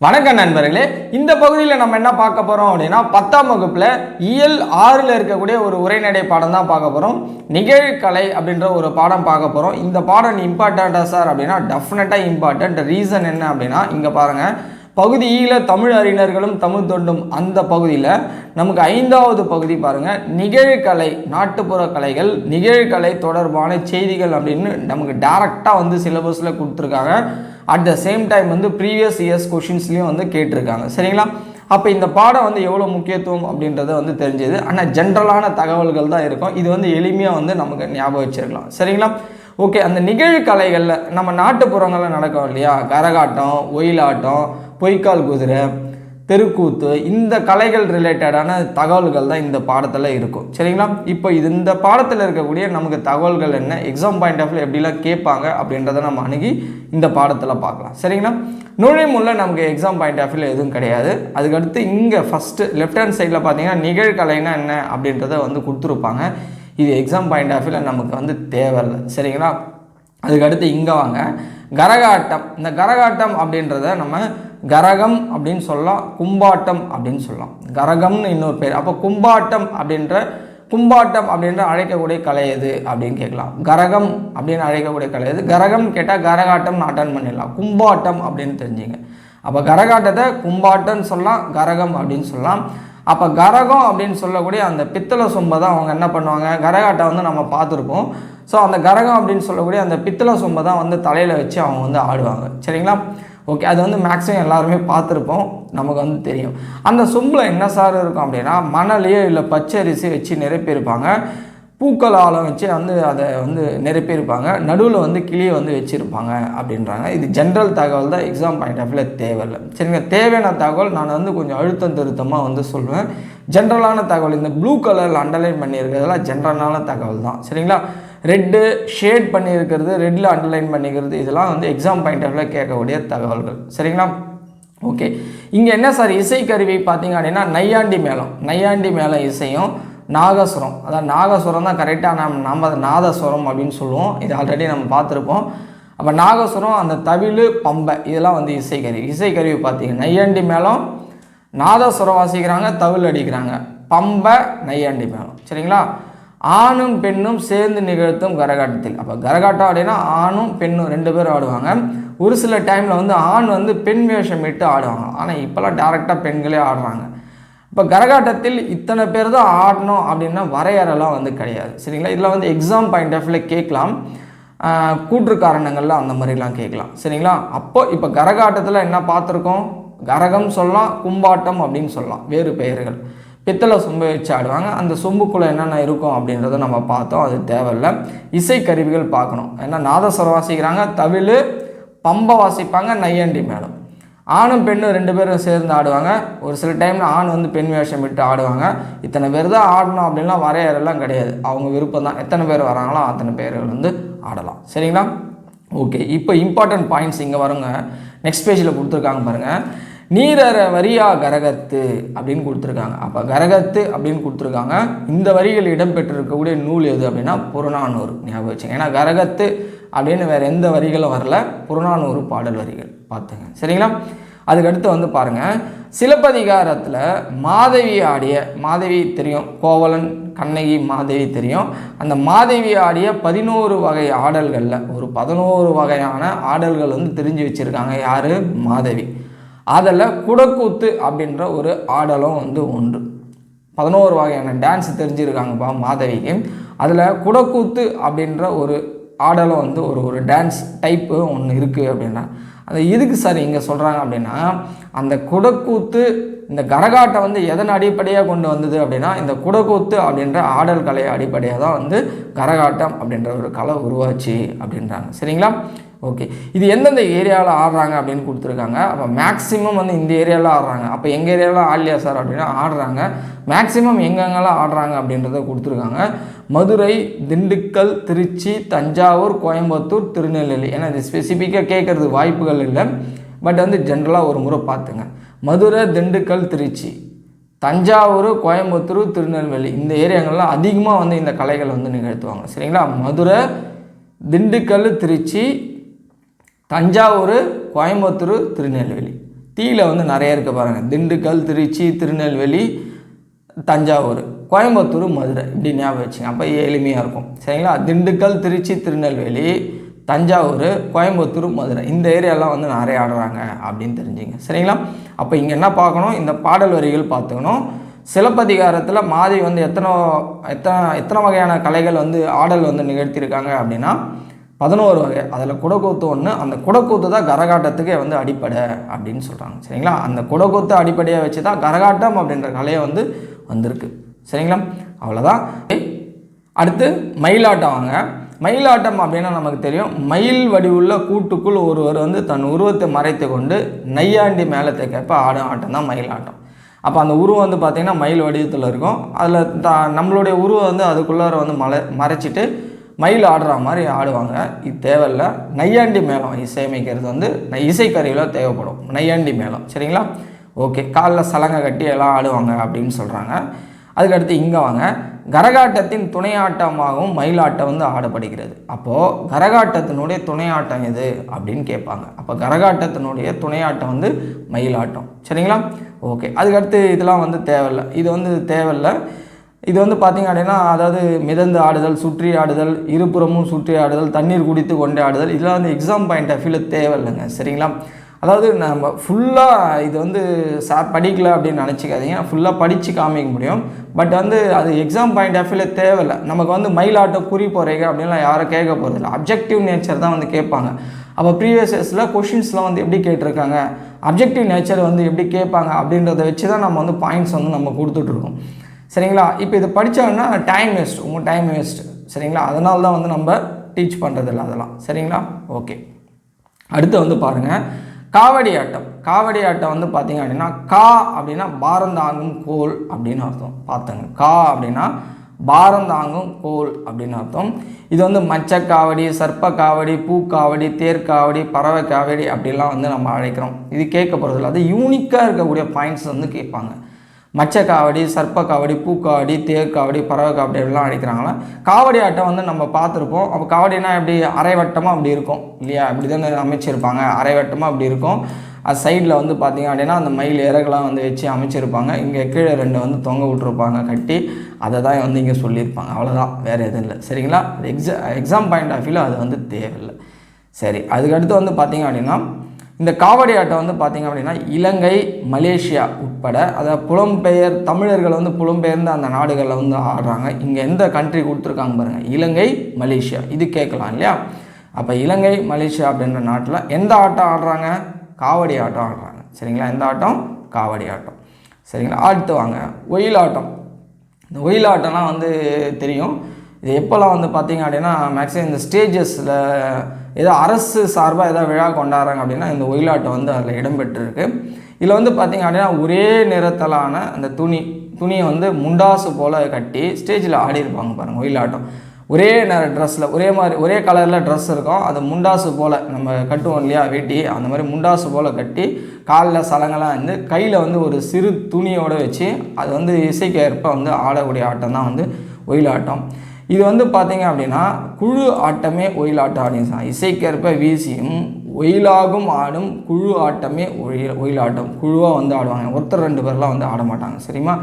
வணக்கம் நண்பர்களே இந்த பகுதியில் நம்ம என்ன பார்க்க போகிறோம் அப்படின்னா பத்தாம் வகுப்பில் இயல் ஆறில் இருக்கக்கூடிய ஒரு உரைநடை பாடம் தான் பார்க்க போகிறோம் நிகழ்கலை அப்படின்ற ஒரு பாடம் பார்க்க போகிறோம் இந்த பாடம் இம்பார்ட்டண்ட்டாக சார் அப்படின்னா டெஃபினட்டாக இம்பார்ட்டன்ட் ரீசன் என்ன அப்படின்னா இங்கே பாருங்கள் பகுதியில் தமிழ் அறிஞர்களும் தமிழ் தொண்டும் அந்த பகுதியில் நமக்கு ஐந்தாவது பகுதி பாருங்கள் நிகழ்கலை நாட்டுப்புற கலைகள் நிகழ்கலை தொடர்பான செய்திகள் அப்படின்னு நமக்கு டேரெக்டாக வந்து சிலபஸில் கொடுத்துருக்காங்க. அட் த சேம் டைம் வந்து ப்ரீவியஸ் இயர்ஸ் கொஷின்ஸ்லேயும் வந்து கேட்டிருக்காங்க. சரிங்களா? அப்போ இந்த பாடம் வந்து எவ்வளோ முக்கியத்துவம் அப்படின்றத வந்து தெரிஞ்சது. ஆனால் ஜென்ரலான தகவல்கள் தான் இருக்கும். இது வந்து எளிமையாக வந்து நமக்கு ஞாபகம் வச்சிருக்கலாம். சரிங்களா? ஓகே அந்த நிகழ்கலைகளில் நம்ம நாட்டுப்புறங்களில் நடக்கும் இல்லையா? கரகாட்டம் ஒயிலாட்டம் பொய்க்கால் குதிரை தெருக்கூத்து இந்த கலைகள் ரிலேட்டடான தகவல்கள் தான் இந்த பாடத்தில் இருக்கும். சரிங்களா? இப்போ இது இந்த பாடத்தில் இருக்கக்கூடிய நமக்கு தகவல்கள் என்ன? எக்ஸாம் பாயிண்ட் ஆஃப் எப்படிலாம் கேட்பாங்க அப்படின்றத நம்ம அணுகி இந்த பாடத்தில் பார்க்கலாம். சரிங்களா? நுழைமுள்ள நமக்கு எக்ஸாம் பாயிண்ட் ஆஃப் வியூவில் எதுவும் கிடையாது. அதுக்கடுத்து இங்கே ஃபஸ்ட்டு லெஃப்ட் ஹேண்ட் சைடில் பார்த்தீங்கன்னா நிகழ்கலைனா என்ன அப்படின்றத வந்து கொடுத்துருப்பாங்க. இது எக்ஸாம் பாயிண்ட் ஆஃப் வியூவில் நமக்கு வந்து தேவையில்லை. சரிங்களா? அதுக்கடுத்து இங்கே வாங்க. கரகாட்டம். இந்த கரகாட்டம் அப்படின்றத நம்ம கரகம் அப்படின்னு சொல்லலாம் கும்பாட்டம் அப்படின்னு சொல்லலாம். கரகம்னு இன்னொரு பேர். அப்போ கும்பாட்டம் அப்படின்ற கும்பாட்டம் அப்படின்ற அழைக்கக்கூடிய கலை எது அப்படின்னு கேட்கலாம். கரகம் அப்படின்னு அழைக்கக்கூடிய கலை எது? கரகம் கேட்டால் கரகாட்டம் அட்டன் பண்ணிடலாம். கும்பாட்டம் அப்படின்னு தெரிஞ்சுங்க. அப்போ கரகாட்டத்தை கும்பாட்டம்னு சொல்லலாம் கரகம் அப்படின்னு சொல்லலாம். அப்போ கரகம் அப்படின்னு சொல்லக்கூடிய அந்த பித்தளை சொம்பை தான் அவங்க என்ன பண்ணுவாங்க? கரகாட்டம் வந்து நம்ம பார்த்துருப்போம். ஸோ அந்த கரகம் அப்படின்னு சொல்லக்கூடிய அந்த பித்தளை சொம்பை தான் வந்து தலையில் வச்சு அவங்க வந்து ஆடுவாங்க. சரிங்களா? ஓகே அது வந்து மேக்ஸிமம் எல்லாருமே பார்த்துருப்போம். நமக்கு வந்து தெரியும். அந்த சொம்பில் என்ன சார் இருக்கும் அப்படின்னா மணலையோ இல்லை பச்சரிசி வச்சு நிரப்பியிருப்பாங்க. பூக்கள் ஆழம் வச்சு வந்து அதை வந்து நிரப்பியிருப்பாங்க. நடுவில் வந்து கிளியை வந்து வச்சுருப்பாங்க அப்படின்றாங்க. இது ஜென்ரல் தகவல் தான் எக்ஸாம் பாயிண்ட் ஆஃப் வியூவில் தேவையில்லை சரிங்க தேவையான தகவல் நான் வந்து கொஞ்சம் அழுத்தம் திருத்தமாக வந்து சொல்லுவேன் ஜென்ரலான தகவல் இந்த ப்ளூ கலரில் அண்டர்லைன் பண்ணியிருக்கிறதெல்லாம் ஜென்ரலான தகவல் தான். சரிங்களா? ரெட்டு ஷேட் பண்ணியிருக்கிறது ரெட்டில் அண்டர்லைன் பண்ணிக்கிறது இதெல்லாம் வந்து எக்ஸாம் பாயிண்ட் ஆஃப்ல கேட்கக்கூடிய தகவல்கள். சரிங்களா? ஓகே இங்கே என்ன சார் இசைக்கருவி பார்த்தீங்க அப்படின்னா நையாண்டி மேளம். நையாண்டி மேளம் இசையும் நாகஸ்வரம். அதான் நாகஸ்வரம் தான் கரெக்டாக நம்ம நம்ம அதை நாதஸ்வரம் அப்படின்னு சொல்லுவோம். இது ஆல்ரெடி நம்ம பார்த்துருப்போம். அப்போ நாகஸ்வரம் அந்த தவிழ் பம்பை இதெல்லாம் வந்து இசைக்கருவி இசைக்கருவி பார்த்தீங்க நையாண்டி மேளம் நாதஸ்வரம் வாசிக்கிறாங்க தவில் அடிக்கிறாங்க. பம்பை நையாண்டி மேளம். சரிங்களா? ஆணும் பெண்ணும் சேர்ந்து நிகழ்த்தும் கரகாட்டத்தில். அப்போ கரகாட்டம் அப்படின்னா ஆணும் பெண்ணும் ரெண்டு பேரும் ஆடுவாங்க. ஒரு சில டைமில் வந்து ஆண் வந்து பெண் வேஷம் இட்டு ஆடுவாங்க. ஆனால் இப்போல்லாம் டேரெக்டாக பெண்களே ஆடுறாங்க. இப்போ கரகாட்டத்தில் இத்தனை பேர் தான் ஆடணும் அப்படின்னா வரையறைலாம் வந்து கிடையாது. சரிங்களா? இதில் வந்து எக்ஸாம் பாயிண்ட் ஆஃப்ல கேட்கலாம். கூற்று காரணங்களில் அந்த மாதிரிலாம் கேட்கலாம். சரிங்களா? அப்போ இப்போ கரகாட்டத்தில் என்ன பார்த்துருக்கோம்? கரகம் சொல்லலாம் கும்பாட்டம் அப்படின்னு சொல்லலாம். வேறு பெயர்கள். பித்தளை சொம்பை வச்சு ஆடுவாங்க? அந்த சொம்புக்குள்ளே என்னென்ன இருக்கும் அப்படின்றத நம்ம பார்த்தோம். அது தேவையில்லை. இசைக்கருவிகள் பார்க்கணும். ஏன்னா நாதஸ்வரம் வாசிக்கிறாங்க தவிழ் பம்பை வாசிப்பாங்க நையாண்டி மேடம். ஆணும் பெண்ணும் ரெண்டு பேரும் சேர்ந்து ஆடுவாங்க. ஒரு சில டைமில் ஆண் வந்து பெண் வேஷம் விட்டு ஆடுவாங்க. இத்தனை பேர் தான் ஆடணும் அப்படின்லாம் வரையறெல்லாம் கிடையாது. அவங்க விருப்பம் தான். எத்தனை பேர் வராங்களோ அத்தனை பேர்கள் வந்து ஆடலாம். சரிங்களா? ஓகே. இப்போ இம்பார்ட்டன்ட் பாயிண்ட்ஸ் இங்கே வருங்க. நெக்ஸ்ட் பேஜில் கொடுத்துருக்காங்க பாருங்கள் நீரற வரியா கரகத்து அப்படின்னு கொடுத்துருக்காங்க. அப்போ கரகத்து அப்படின்னு கொடுத்துருக்காங்க. இந்த வரிகள் இடம்பெற்றிருக்கக்கூடிய நூல் எது அப்படின்னா புறநானூறு. ஞாபகம் வச்சுங்க. ஏன்னா கரகத்து அப்படின்னு வேறு எந்த வரிகளும் வரல. புறநானூறு பாடல் வரிகள். பார்த்துங்க. சரிங்களா? அதுக்கடுத்து வந்து பாருங்கள் சிலப்பதிகாரத்தில் மாதவி ஆடிய மாதவி தெரியும். கோவலன் கண்ணகி மாதவி தெரியும். அந்த மாதவி ஆடிய பதினோரு வகை ஆடல்களில் ஒரு பதினோரு வகையான ஆடல்கள் வந்து தெரிஞ்சு வச்சுருக்காங்க. யார்? மாதவி. அதில் குடக்கூத்து அப்படின்ற ஒரு ஆடலும் வந்து ஒன்று பதினோரு வகையான டான்ஸ் தெரிஞ்சிருக்காங்கப்பா மாதவிக்கு. அதில் குடக்கூத்து அப்படின்ற ஒரு ஆடலும் வந்து ஒரு ஒரு டான்ஸ் டைப்பு ஒன்று இருக்குது அப்படின்னா அது எதுக்கு சார் இங்கே சொல்கிறாங்க அப்படின்னா அந்த குடக்கூத்து இந்த கரகாட்டம் வந்து எதன் அடிப்படையாக கொண்டு வந்தது அப்படின்னா இந்த குடக்கூத்து அப்படின்ற ஆடல் கலை அடிப்படையாக தான் வந்து கரகாட்டம் அப்படின்ற ஒரு கலை உருவாச்சு அப்படின்றாங்க. சரிங்களா? ஓகே இது எந்தெந்த ஏரியாவில் ஆடுறாங்க அப்படின்னு கொடுத்துருக்காங்க. அப்போ மேக்ஸிமம் வந்து இந்த ஏரியாவில் ஆடுறாங்க. அப்போ எங்கள் ஏரியாவில் ஆடலையா சார் அப்படின்னா ஆடுறாங்க. மேக்ஸிமம் எங்கெங்கெல்லாம் ஆடுறாங்க அப்படின்றத கொடுத்துருக்காங்க. மதுரை திண்டுக்கல் திருச்சி தஞ்சாவூர் கோயம்புத்தூர் திருநெல்வேலி. ஏன்னா இது ஸ்பெசிஃபிக்காக கேட்குறது வாய்ப்புகள் இல்லை. பட் வந்து ஜென்ரலாக ஒரு முறை பார்த்துங்க. மதுரை திண்டுக்கல் திருச்சி. தஞ்சாவூர் கோயம்புத்தூர் திருநெல்வேலி. இந்த ஏரியாங்கள்லாம் அதிகமாக வந்து இந்த கலைகள் வந்து நிகழ்த்துவாங்க. சரிங்களா? மதுரை திண்டுக்கல் திருச்சி தஞ்சாவூர் கோயம்புத்தூர் திருநெல்வேலி. தீயில் வந்து நிறைய இருக்குது பாருங்கள் திண்டுக்கல் திருச்சி திருநெல்வேலி தஞ்சாவூர். கோயம்புத்தூர் மதுரை. இப்படி ஞாபகம் வச்சுங்க. அப்போ எளிமையாக இருக்கும். சரிங்களா? திண்டுக்கல் திருச்சி திருநெல்வேலி தஞ்சாவூர் கோயம்புத்தூர் மதுரை. இந்த ஏரியாலாம் வந்து நிறைய ஆடுறாங்க அப்படின்னு தெரிஞ்சுங்க. சரிங்களா? அப்போ இங்கே என்ன பார்க்கணும்? இந்த பாடல் வரிகள் பார்த்துக்கணும். சிலப்பதிகாரத்தில் மாதி வந்து எத்தனை எத்தனை எத்தனை வகையான கலைகள் வந்து ஆடல் வந்து நிகழ்த்தியிருக்காங்க அப்படின்னா பதினோரு வகை. அதில் குடக்கூத்து ஒன்று அந்த குடக்கூத்து தான் கரகாட்டத்துக்கே வந்து அடிப்படை அப்படின்னு சொல்கிறாங்க சரிங்களா? அந்த குடக்கூத்து அடிப்படையாக வச்சு தான் கரகாட்டம் அப்படின்ற கலையை வந்து வந்திருக்கு. சரிங்களா? அவ்வளோதான் அடுத்து மயிலாட்டம் வாங்க மயிலாட்டம் அப்படின்னா நமக்கு தெரியும். மயில் வடிவுள்ள கூட்டுக்குள் ஒருவர் வந்து தன் உருவத்தை மறைத்து கொண்டு நையாண்டி மேலே கேட்ப ஆடும் ஆட்டம் தான் மயிலாட்டம். அப்போ அந்த உருவம் வந்து பார்த்திங்கன்னா மயில் வடிவத்தில் இருக்கும். அதில் த நம்மளுடைய உருவம் வந்து அதுக்குள்ளார வந்து மலை மறைச்சிட்டு மயில் ஆடுற மாதிரி ஆடுவாங்க. இது தேவையில்ல. நையாண்டி மேளம் இசையமைக்கிறது வந்து இசைக்கருவியில் தேவைப்படும். நையாண்டி மேளம். சரிங்களா? ஓகே. காலில் சலங்கை கட்டி எல்லாம் ஆடுவாங்க அப்படின்னு சொல்கிறாங்க அதுக்கடுத்து இங்கே வாங்க. கரகாட்டத்தின் துணையாட்டமாகவும் மயிலாட்டம் வந்து ஆடப்படுகிறது. அப்போது கரகாட்டத்தினுடைய துணையாட்டம் எது அப்படின்னு கேட்பாங்க. அப்போ கரகாட்டத்தினுடைய துணையாட்டம் வந்து மயிலாட்டம். சரிங்களா? ஓகே. அதுக்கடுத்து இதெல்லாம் வந்து தேவையில்லை. இது வந்து தேவையில்லை. இது வந்து பார்த்திங்க அப்படின்னா அதாவது மிதந்து ஆடுதல் சுற்றி ஆடுதல் இருபுறமும் சுற்றி ஆடுதல் தண்ணீர் குடித்து கொண்டே ஆடுதல் இதெல்லாம் வந்து எக்ஸாம் பாயிண்ட் ஆஃப் வியூவில் தேவையில்லைங்க சரிங்களா? அதாவது நம்ம ஃபுல்லாக இது வந்து சார் படிக்கல அப்படின்னு நினச்சிக்காதீங்க ஃபுல்லாக படித்து காமிக்க முடியும். பட் வந்து அது எக்ஸாம் பாயிண்ட் ஆஃப் வியூவில் தேவையில்லை. நமக்கு வந்து மயிலாட்டம் குறி போகிறீங்க அப்படின்லாம் யாரும் கேட்க போகிறதில்ல அப்ஜெக்டிவ் நேச்சர் தான் வந்து கேட்பாங்க. அப்போ ப்ரீவியஸ் இயர்ஸில் கொஷின்ஸ்லாம் வந்து எப்படி கேட்டிருக்காங்க? அப்ஜெக்டிவ் நேச்சர் வந்து எப்படி கேட்பாங்க அப்படின்றத வச்சு தான் நம்ம வந்து பாயிண்ட்ஸ் வந்து நம்ம கொடுத்துட்ருக்கோம் சரிங்களா? இப்போ இது படித்தாங்கன்னா டைம் வேஸ்ட் உங்கள் டைம் வேஸ்ட் சரிங்களா? அதனால தான் வந்து நம்ம டீச் பண்ணுறதில்ல அதெல்லாம். சரிங்களா? ஓகே அடுத்து வந்து பாருங்கள் காவடி ஆட்டம். காவடி ஆட்டம் வந்து பார்த்தீங்க அப்படின்னா கா அப்படின்னா பாரம் தாங்கும் கோல் அப்படின்னு அர்த்தம். பார்த்துங்க கா அப்படின்னா பாரம் தாங்கும் கோல் அப்படின்னு அர்த்தம். இது வந்து மச்ச காவடி சர்ப்ப காவடி பூக்காவடி தேர்காவடி பறவை காவடி அப்படிலாம் வந்து நம்ம அழைக்கிறோம். இது கேட்க போகிறதில்ல அது யூனிக்காக இருக்கக்கூடிய பாயிண்ட்ஸ் வந்து கேட்பாங்க. மச்ச காவடி சர்ப்ப காவடி பூக்காவடி தேக்காவடி பறவை காவடி அப்படிலாம் அழைக்கிறாங்களா காவடி ஆட்டம் வந்து நம்ம பார்த்துருப்போம். அப்போ காவடினா எப்படி? அரைவட்டமாக அப்படி இருக்கும். இல்லையா? இப்படி தானே அமைச்சிருப்பாங்க. அரைவட்டமாக அப்படி இருக்கும். அது சைடில் வந்து பார்த்திங்க அப்படின்னா அந்த மயில் இறகுலாம் வந்து வச்சு அமைச்சிருப்பாங்க. இங்கே கீழே ரெண்டு வந்து தொங்க விட்ருப்பாங்க கட்டி. அதை தான் வந்து இங்கே சொல்லியிருப்பாங்க. அவ்வளோதான் வேறு எதுவும் இல்லை. சரிங்களா? எக்ஸா எக்ஸாம் பாயிண்ட் ஆஃப் வியூவில் அது வந்து தேவையில்லை. சரி. அதுக்கடுத்து வந்து பார்த்திங்க அப்படின்னா இந்த காவடி ஆட்டம் வந்து பார்த்திங்க அப்படின்னா இலங்கை மலேசியா உட்பட அதாவது புலம்பெயர் தமிழர்கள் வந்து புலம்பெயர்ந்த அந்த நாடுகளில் வந்து ஆடுறாங்க. இங்கே எந்த கண்ட்ரி கொடுத்துருக்காங்க பாருங்கள் இலங்கை மலேசியா. இது கேட்கலாம் இல்லையா? அப்போ இலங்கை மலேசியா அப்படின்ற நாட்டில் எந்த ஆட்டம் ஆடுறாங்க? காவடி ஆட்டம் ஆடுறாங்க. சரிங்களா? எந்த ஆட்டம்? காவடி ஆட்டம். சரிங்களா? அடுத்து வாங்க. ஒயிலாட்டம் இந்த ஒயிலாட்டம்லாம் வந்து தெரியும். இது எப்போல்லாம் வந்து பார்த்தீங்க அப்படின்னா மேக்ஸிமம் இந்த ஸ்டேஜஸில் ஏதோ அரசு சார்பாக ஏதாவது விழா கொண்டாடுறாங்க அப்படின்னா இந்த ஒயிலாட்டம் வந்து அதில் இடம்பெற்றிருக்கு. இதில் வந்து பார்த்தீங்க அப்படின்னா ஒரே நிறத்தலான அந்த துணி துணியை வந்து முண்டாசு போல் கட்டி ஸ்டேஜில் ஆடிருப்பாங்க பாருங்கள் ஒயிலாட்டம். ஒரே நேர ட்ரெஸ்ஸில் ஒரே மாதிரி ஒரே கலரில் ட்ரெஸ் இருக்கும். அது முண்டாசு போல் நம்ம கட்டுவோம் இல்லையா வெட்டி அந்த மாதிரி முண்டாசு போல் கட்டி காலில் சலங்கெல்லாம் வந்து கையில் வந்து ஒரு சிறு துணியோடு வச்சு அது வந்து இசைக்கு ஏற்ப வந்து ஆடக்கூடிய ஆட்டம் தான் வந்து ஒயிலாட்டம். இது வந்து பார்த்தீங்க அப்படின்னா குழு ஆட்டமே ஒயிலாட்டம் அப்படின்னு சொல்லலாம் இசைக்கேற்ப வீசியும் ஒயிலாகும் ஆடும் குழு ஆட்டமே ஒயில் ஒயிலாட்டம். குழுவாக வந்து ஆடுவாங்க. ஒருத்தர் ரெண்டு பேர்லாம் வந்து ஆட மாட்டாங்க சரிம்மா?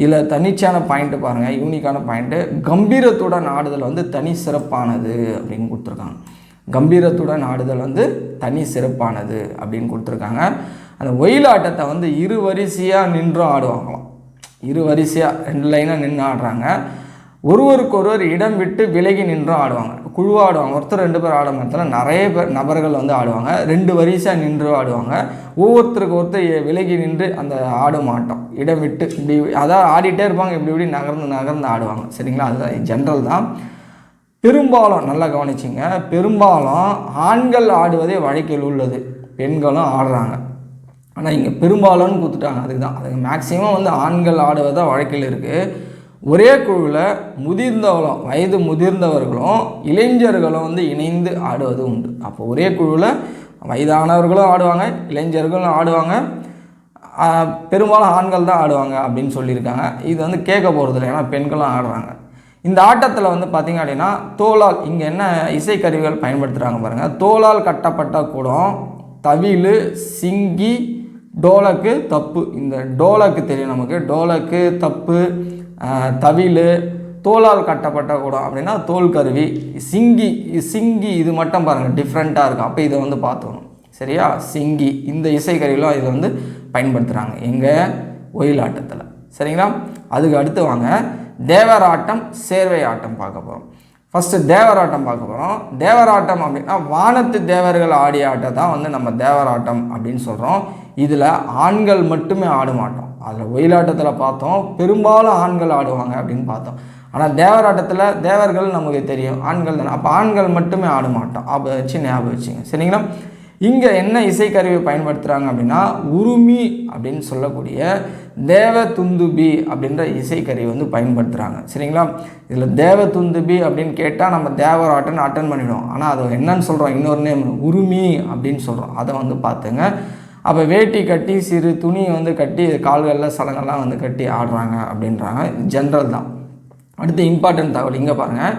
இதில் தனிச்சான பாயிண்ட்டு பாருங்கள் யூனிக்கான பாயிண்ட்டு கம்பீரத்துடன் ஆடுதல் வந்து தனி சிறப்பானது அப்படின்னு கொடுத்துருக்காங்க. கம்பீரத்துடன் ஆடுதல் வந்து தனி சிறப்பானது அப்படின்னு கொடுத்துருக்காங்க. அந்த ஒயிலாட்டத்தை வந்து இரு வரிசையாக நின்றும் ஆடுவாங்களாம். இரு வரிசையாக ரெண்டு லைனாக நின்று ஆடுறாங்க. ஒருவருக்கொருவர் இடம் விட்டு விலகி நின்றும் ஆடுவாங்க. குழுவாக ஆடுவாங்க. ஒருத்தர் ரெண்டு பேர் ஆட மாத்திரம் நிறைய பேர் நபர்கள் வந்து ஆடுவாங்க. ரெண்டு வரிசையாக நின்று ஆடுவாங்க. ஒவ்வொருத்தருக்கு ஒருத்தர் விலகி நின்று அந்த ஆடும் ஆட்டம் இடம் விட்டு இப்படி அதாவது ஆடிட்டே இருப்பாங்க. இப்படி இப்படி நகர்ந்து நகர்ந்து ஆடுவாங்க. சரிங்களா? அதுதான் ஜென்ரல் தான். பெரும்பாலும் நல்லா கவனிச்சிங்க. பெரும்பாலும் ஆண்கள் ஆடுவதே வழக்கில் உள்ளது. பெண்களும் ஆடுறாங்க. ஆனால் இங்கே பெரும்பாலும்னு கொடுத்துட்டாங்க. அதுக்கு தான் அதுக்கு மேக்ஸிமம் வந்து ஆண்கள் ஆடுவது தான் வழக்கில் இருக்குது ஒரே குழுவில் முதிர்ந்தவர்களும் வயது முதிர்ந்தவர்களும் இளைஞர்களும் வந்து இணைந்து ஆடுவது உண்டு. அப்போ ஒரே குழுவில் வயதானவர்களும் ஆடுவாங்க இளைஞர்களும் ஆடுவாங்க பெரும்பாலும் ஆண்கள் தான் ஆடுவாங்க அப்படின்னு சொல்லியிருக்காங்க. இது வந்து கேட்க போகிறதில்ல ஏன்னா பெண்களும் ஆடுறாங்க. இந்த ஆட்டத்தில் வந்து பார்த்திங்க அப்படின்னா தோலால் இங்கே என்ன இசைக்கருவிகள் பயன்படுத்துகிறாங்க பாருங்கள் தோலால் கட்டப்பட்ட கூடம் தவிழு சிங்கி டோலக்கு தப்பு. இந்த டோலக்கு தெரியும் நமக்கு. டோலக்கு தப்பு தவில் தோலால் கட்டப்பட்ட கூடம் அப்படின்னா தோல் கருவி சிங்கி சிங்கி இது மட்டும் பாருங்கள் டிஃப்ரெண்ட்டாக இருக்கும். அப்போ இதை வந்து பார்த்தோம் சரியா? சிங்கி. இந்த இசைக்கருவிலாம் இதை வந்து பயன்படுத்துகிறாங்க எங்கள் ஒயிலாட்டத்தில் சரிங்களா? அதுக்கு அடுத்து வாங்க. தேவராட்டம் சேர்வை ஆட்டம் பார்க்க போகிறோம் ஃபஸ்ட்டு தேவராட்டம் பார்க்க போகிறோம் தேவராட்டம் அப்படின்னா வானத்து தேவர்கள் ஆடிய ஆட்டம் தான் வந்து நம்ம தேவராட்டம் அப்படின்னு சொல்கிறோம் இதில் ஆண்கள் மட்டுமே ஆட மாட்டோம். அதில் ஒயிலாட்டத்தில் பார்த்தோம் பெரும்பாலும் ஆண்கள் ஆடுவாங்க அப்படின்னு பார்த்தோம். ஆனால் தேவராட்டத்தில் தேவர்கள் நமக்கு தெரியும் ஆண்கள் தானே. அப்போ ஆண்கள் மட்டுமே ஆட மாட்டோம். அப்போ வச்சு ஞாபகம் வச்சுங்க. சரிங்களா? இங்கே என்ன இசைக்கருவி பயன்படுத்துகிறாங்க அப்படின்னா உருமி அப்படின்னு சொல்லக்கூடிய தேவ துந்துபி அப்படின்ற இசைக்கருவி வந்து பயன்படுத்துகிறாங்க சரிங்களா? இதில் தேவ துந்துபி அப்படின்னு கேட்டால் நம்ம தேவராட்டன் அட்டன் பண்ணிவிடுவோம் ஆனால் அது என்னன்னு சொல்கிறோம் இன்னொரு நேம் உருமி அப்படின்னு சொல்கிறோம் அதை வந்து பார்த்துங்க. அப்போ வேட்டி கட்டி சிறு துணி வந்து கட்டி கால்களில் சலங்கெல்லாம் வந்து கட்டி ஆடுறாங்க அப்படின்றாங்க. ஜென்ரல் தான். அடுத்து இம்பார்ட்டன்ட் தகவல் இங்கே பாருங்கள்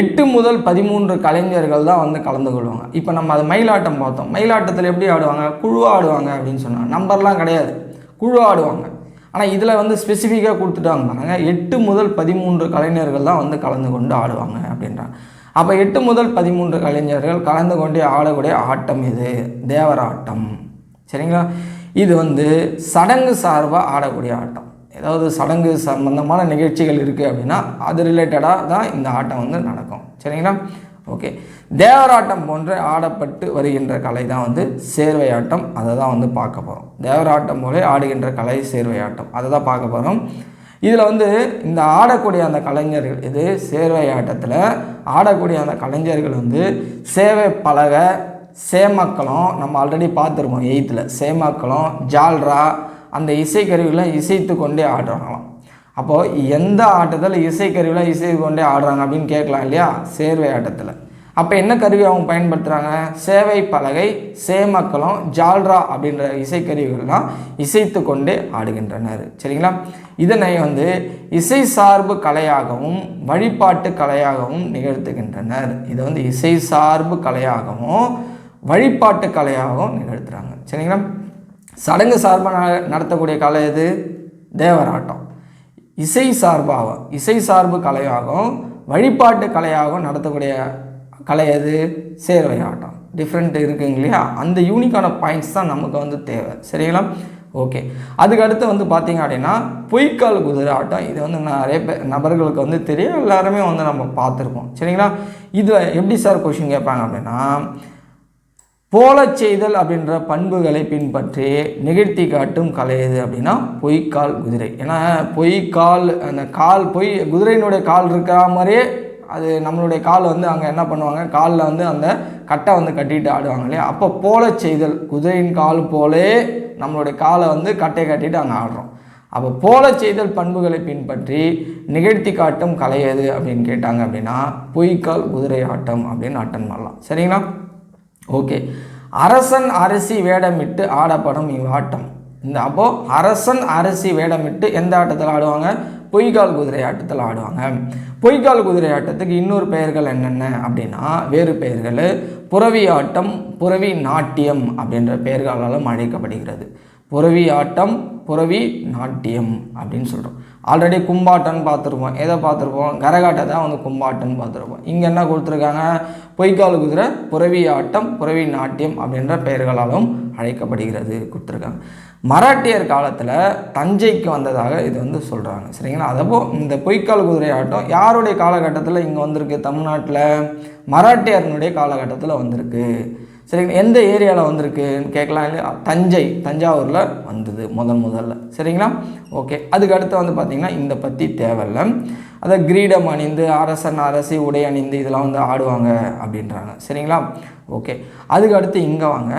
எட்டு முதல் பதிமூன்று கலைஞர்கள் தான் வந்து கலந்து கொள்வாங்க. இப்போ நம்ம அது மயிலாட்டம் பார்த்தோம். மயிலாட்டத்தில் எப்படி ஆடுவாங்க? குழு ஆடுவாங்க அப்படின்னு சொன்னாங்க. நம்பர்லாம் கிடையாது. குழு ஆடுவாங்க. ஆனால் இதில் வந்து ஸ்பெசிஃபிக்காக கொடுத்துட்டாங்க பாருங்கள் எட்டு முதல் பதிமூன்று கலைஞர்கள் தான் வந்து கலந்து கொண்டு ஆடுவாங்க அப்படின்றாங்க. அப்போ எட்டு முதல் பதிமூன்று கலைஞர்கள் கலந்து கொண்டே ஆடக்கூடிய ஆட்டம் இது தேவராட்டம். சரிங்களா? இது வந்து சடங்கு சார்பாக ஆடக்கூடிய ஆட்டம். ஏதாவது சடங்கு சம்பந்தமான நிகழ்ச்சிகள் இருக்குது அப்படின்னா அது ரிலேட்டடாக தான் இந்த ஆட்டம் வந்து நடக்கும். சரிங்களா? ஓகே. தேவராட்டம் போன்ற ஆடப்பட்டு வருகின்ற கலை தான் வந்து சேர்வை ஆட்டம் அதை தான் வந்து பார்க்க போகிறோம் தேவராட்டம் போல ஆடுகின்ற கலை சேர்வை ஆட்டம் அதை தான் பார்க்க போகிறோம் இதில் வந்து இந்த ஆடக்கூடிய அந்த கலைஞர்கள் இது சேர்வை ஆட்டத்தில் ஆடக்கூடிய அந்த கலைஞர்கள் வந்து சேவை பலகை சேமக்களம் நம்ம ஆல்ரெடி பார்த்துருக்கோம் எயித்தில் சேமக்களம் ஜால்ரா அந்த இசைக்கருவிகளை இசைத்து கொண்டே ஆடுறாங்களாம். அப்போது எந்த ஆட்டத்தில் இசைக்கருவியில் இசைத்து கொண்டே ஆடுறாங்க அப்படின்னு கேட்கலாம் இல்லையா? சேர்வை ஆட்டத்தில். அப்போ என்ன கருவி அவங்க பயன்படுத்துகிறாங்க சேவை பலகை சேமக்களம் ஜால்ரா அப்படின்ற இசைக்கருவிகள்லாம் இசைத்து கொண்டே ஆடுகின்றனர். சரிங்களா? இதனை வந்து இசை சார்பு கலையாகவும் வழிபாட்டு கலையாகவும் நிகழ்த்துகின்றனர். இதை வந்து இசை சார்பு கலையாகவும் வழிபாட்டு கலையாகவும் நிகழ்த்துறாங்க. சரிங்களா? சடங்கு சார்பாக ந- நடத்தக்கூடிய கலை எது? தேவராட்டம். இசை சார்பாக இசை சார்பு கலையாகவும் வழிபாட்டு கலையாகவும் நடத்தக்கூடிய கலை எது? சேர்வை ஆட்டம் டிஃப்ரெண்ட் இருக்குங்க இல்லையா? அந்த யூனிக்கான பாயிண்ட்ஸ் தான் நமக்கு வந்து தேவை. சரிங்களா? ஓகே அதுக்கு அடுத்து வந்து பார்த்தீங்க அப்படின்னா பொய்க்கால் குதிரை ஆட்டம். இது வந்து நிறைய பேர் நபர்களுக்கு வந்து தெரியும். எல்லாருமே வந்து நம்ம பார்த்துருப்போம். சரிங்களா? இது எப்படி சார் கொஷின் கேட்பாங்க அப்படின்னா போலச் செய்தல் அப்படின்ற பண்புகளை பின்பற்றி நிகழ்த்தி காட்டும் கலை எது அப்படின்னா பொய்க்கால் குதிரை. ஏன்னா பொய்க்கால் அந்த கால் பொய் குதிரையினுடைய கால் இருக்கிற மாதிரியே அது நம்மளுடைய கால் வந்து அங்கே என்ன பண்ணுவாங்க? காலில் வந்து அந்த கட்டை வந்து கட்டிட்டு ஆடுவாங்க இல்லையா? அப்போ போலச் செய்தல் குதிரையின் கால் போலே நம்மளுடைய காலை வந்து கட்டை கட்டிட்டு அங்கே ஆடுறோம். அப்போ போலச் செய்தல் பண்புகளை பின்பற்றி நிகழ்த்தி காட்டும் கலை எது அப்படின்னு கேட்டாங்க அப்படின்னா பொய்க்கால் குதிரை ஆட்டம் அப்படின்னு அட்டன் பண்ணலாம். சரிங்களா? ஓகே. அரசன் அரிசி வேடமிட்டு ஆடப்படும் இவ்வாட்டம் இந்த அப்போது அரசன் அரிசி வேடமிட்டு எந்த ஆட்டத்தில் ஆடுவாங்க? பொய்கால் குதிரை ஆட்டத்தில் ஆடுவாங்க. பொய்கால் குதிரை ஆட்டத்துக்கு இன்னொரு பெயர்கள் என்னென்ன அப்படின்னா வேறு பெயர்கள். புறவி ஆட்டம் புறவி நாட்டியம் அப்படின்ற பெயர்களாலும் அழைக்கப்படுகிறது. புறவி ஆட்டம் புறவி நாட்டியம் அப்படின்னு சொல்கிறோம் ஆல்ரெடி கும்பாட்டம்னு பார்த்துருப்போம். எதை பார்த்துருப்போம்? கரகாட்டை தான் வந்து கும்பாட்டம்னு பார்த்துருப்போம். இங்கே என்ன கொடுத்துருக்காங்க? பொய்க்கால் குதிரை புறவி ஆட்டம் புறவி நாட்டியம் அப்படின்ற பெயர்களாலும் அழைக்கப்படுகிறது கொடுத்துருக்காங்க. மராட்டியர் காலத்தில் தஞ்சைக்கு வந்ததாக இது வந்து சொல்கிறாங்க சரிங்களா? அதப்போ இந்த பொய்க்கால் குதிரை ஆட்டம் யாருடைய காலகட்டத்தில் இங்கே வந்திருக்கு? தமிழ்நாட்டில் மராட்டியர்னுடைய காலகட்டத்தில் வந்திருக்கு. சரிங்களா எந்த ஏரியாவில் வந்திருக்குன்னு கேட்கலாம் இல்லையா தஞ்சை தஞ்சாவூரில் வந்தது முதல் முதல்ல. சரிங்களா? ஓகே அதுக்கு அடுத்து வந்து பார்த்திங்கன்னா இந்த பற்றி தேவையில்ல. அதை கிரீடம் அணிந்து அரசன் அரசி உடை அணிந்து இதெல்லாம் வந்து ஆடுவாங்க அப்படின்றாங்க. சரிங்களா? ஓகே அதுக்கு அடுத்து இங்கே வாங்க.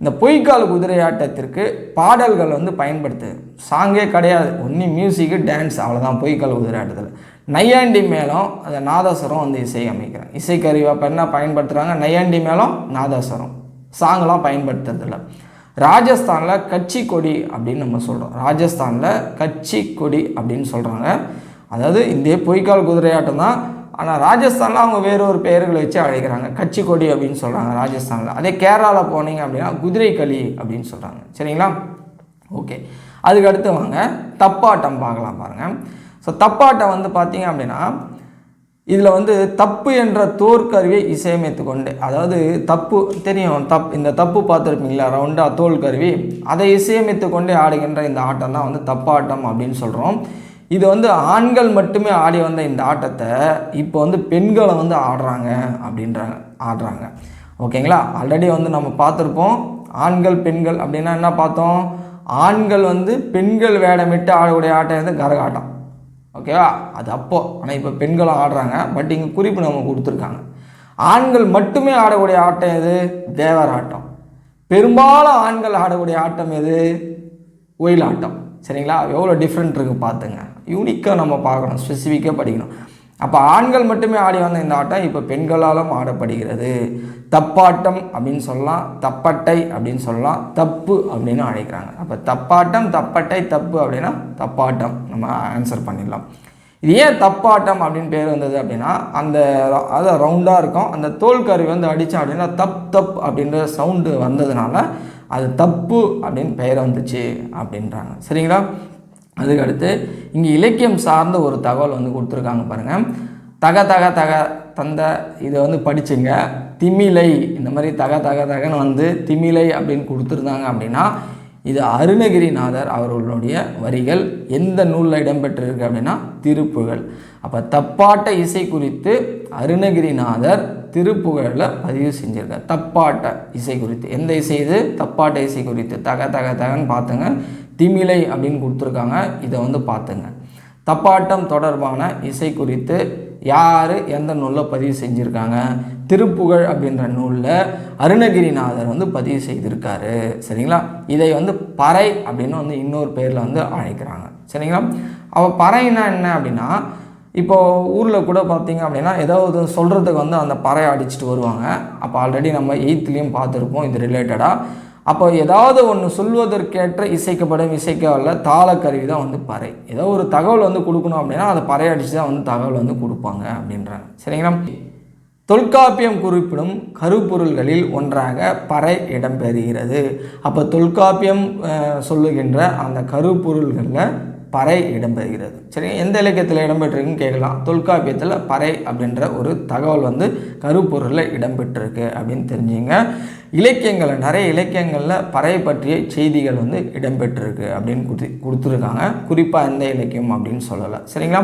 இந்த பொய்க்கால் குதிரையாட்டத்திற்கு பாடல்கள் வந்து பயன்படுத்து. சாங்கே கிடையாது ஒன்லி மியூசிக்கு டான்ஸ் அவ்வளோதான் பொய்க்கால் குதிரையாட்டத்தில் நையாண்டி மேளம் அந்த நாதஸ்வரம் வந்து இசை அமைக்கிறேன் இசைக்கருவி அப்போ என்ன பயன்படுத்துகிறாங்க நையாண்டி மேளம் நாதஸ்வரம். சாங்கெலாம் பயன்படுத்துறதில்ல. ராஜஸ்தானில் கட்சி கொடி அப்படின்னு நம்ம சொல்கிறோம் ராஜஸ்தானில் கட்சி கொடி அப்படின்னு சொல்கிறாங்க அதாவது இந்த பொய்க்கால் குதிரையாட்டம் தான். ஆனால் ராஜஸ்தானில் அவங்க வேறு ஒரு பெயர்களை வச்சு அழைக்கிறாங்க. கட்சி கொடி அப்படின்னு சொல்கிறாங்க ராஜஸ்தானில். அதே கேரளாவில் போனீங்க அப்படின்னா குதிரை களி அப்படின்னு சொல்கிறாங்க சரிங்களா? ஓகே. அதுக்கு அடுத்து வாங்க. தப்பாட்டம் பார்க்கலாம் பாருங்கள் ஸோ தப்பாட்டம் வந்து பார்த்தீங்க அப்படின்னா இதில் வந்து தப்பு என்ற தோற்கருவியை இசையமைத்து கொண்டு அதாவது தப்பு தெரியும் தப் இந்த தப்பு பார்த்துருப்பீங்களா ரவுண்டாக தோல் கருவி அதை இசையமைத்து கொண்டே ஆடுகின்ற இந்த ஆட்டம் தான் வந்து தப்பாட்டம் அப்படின்னு சொல்கிறோம் இது வந்து ஆண்கள் மட்டுமே ஆடி வந்த இந்த ஆட்டத்தை இப்போ வந்து பெண்களை வந்து ஆடுறாங்க அப்படின்றாங்க ஆடுறாங்க. ஓகேங்களா? ஆல்ரெடி வந்து நம்ம பார்த்துருப்போம் ஆண்கள் பெண்கள் அப்படின்னா என்ன பார்த்தோம்? ஆண்கள் வந்து பெண்கள் வேடமிட்டு ஆடக்கூடிய ஆட்டம் வந்து கரகாட்டம். ஓகேவா அது அப்போ. ஆனால் இப்போ பெண்களும் ஆடுறாங்க. பட் இங்கே குறிப்பு நம்ம கொடுத்துருக்காங்க. ஆண்கள் மட்டுமே ஆடக்கூடிய ஆட்டம் எது? தேவர் ஆட்டம். பெரும்பாலும் ஆண்கள் ஆடக்கூடிய ஆட்டம் எது? ஒயிலாட்டம் சரிங்களா? எவ்வளோ டிஃப்ரெண்ட் இருக்குது பார்த்துங்க. யூனிக்காக நம்ம பார்க்கணும். ஸ்பெசிஃபிக்காக படிக்கணும். அப்போ ஆண்கள் மட்டுமே ஆடி வந்த இந்த ஆட்டம் இப்போ பெண்களாலும் ஆடப்படுகிறது. தப்பாட்டம் அப்படின்னு சொல்லலாம் தப்பட்டை அப்படின்னு சொல்லலாம் தப்பு அப்படின்னு அழைக்கிறாங்க. அப்போ தப்பாட்டம் தப்பட்டை தப்பு அப்படின்னா தப்பாட்டம். நம்ம ஆன்சர் பண்ணிடலாம். இது ஏன் தப்பாட்டம் அப்படின்னு பேர் வந்தது அப்படின்னா அந்த அது ரவுண்டாக இருக்கும். அந்த தோல் கருவி வந்து அடித்தோம் அப்படின்னா தப் தப் அப்படின்ற சவுண்டு வந்ததுனால அது தப்பு அப்படின்னு பெயர் வந்துச்சு அப்படின்றாங்க. சரிங்களா? அதுக்கு அடுத்து இங்கே இலக்கியம் சார்ந்த ஒரு தகவல் வந்து கொடுத்துருக்காங்க பாருங்கள் தக தக தக தந்த இதை வந்து படிச்சுங்க. திமிலை இந்த மாதிரி தக தக தகன்னு வந்து திமிலை அப்படின்னு கொடுத்துருந்தாங்க அப்படின்னா இது அருணகிரிநாதர் அவர்களுடைய வரிகள் எந்த நூலில் இடம்பெற்றிருக்கு அப்படின்னா திருப்புகழ். அப்போ தப்பாட்ட இசை குறித்து அருணகிரிநாதர் திருப்புகழில் பதிவு செஞ்சுருக்கார். தப்பாட்ட இசை குறித்து. எந்த இசை இது? தப்பாட்ட இசை குறித்து. தக தக தகன்னு பார்த்துங்க. திமிலை அப்படின்னு கொடுத்துருக்காங்க. இதை வந்து பார்த்துங்க. தப்பாட்டம் தொடர்பான இசை குறித்து யார் எந்த நூலில் பதிவு செஞ்சுருக்காங்க? திருப்புகழ் அப்படின்ற நூலில் அருணகிரிநாதர் வந்து பதிவு செய்திருக்காரு. சரிங்களா? இதை வந்து பறை அப்படின்னு வந்து இன்னொரு பேரில் வந்து அழைக்கிறாங்க. சரிங்களா? அவள் பறைனா என்ன அப்படின்னா இப்போது ஊரில் கூட பார்த்தீங்க அப்படின்னா ஏதாவது சொல்கிறதுக்கு வந்து அந்த பறை அடிச்சுட்டு வருவாங்க. அப்போ ஆல்ரெடி நம்ம எயித்துலேயும் பார்த்துருப்போம். இது ரிலேட்டடாக அப்போ ஏதாவது ஒன்று சொல்வதற்கேற்ற இசைக்கப்படும் இசைக்கவல்ல தாளக்கருவி தான் வந்து பறை. ஏதோ ஒரு தகவல் வந்து கொடுக்கணும் அப்படின்னா அதை பறை அடித்து தான் வந்து தகவல் வந்து கொடுப்பாங்க அப்படின்றாங்க. சரிங்களா? தொல்காப்பியம் குறிப்பிடும் கருப்பொருள்களில் ஒன்றாக பறை இடம்பெறுகிறது. அப்போ தொல்காப்பியம் சொல்லுகின்ற அந்த கருப்பொருள்களில் பறை இடம்பெறுகிறது. சரி எந்த இலக்கியத்தில் இடம்பெற்றிருக்குன்னு கேட்கலாம். தொல்காப்பியத்தில் பறை அப்படின்ற ஒரு தகவல் வந்து கருப்பொருளில் இடம்பெற்றிருக்கு அப்படின்னு தெரிஞ்சுங்க. இலக்கியங்களில் நிறைய இலக்கியங்களில் பறை பற்றிய செய்திகள் வந்து இடம்பெற்றிருக்கு அப்படின்னு கொடுத்து கொடுத்துருக்காங்க. குறிப்பாக எந்த இலக்கியம் அப்படின்னு சொல்லலை. சரிங்களா?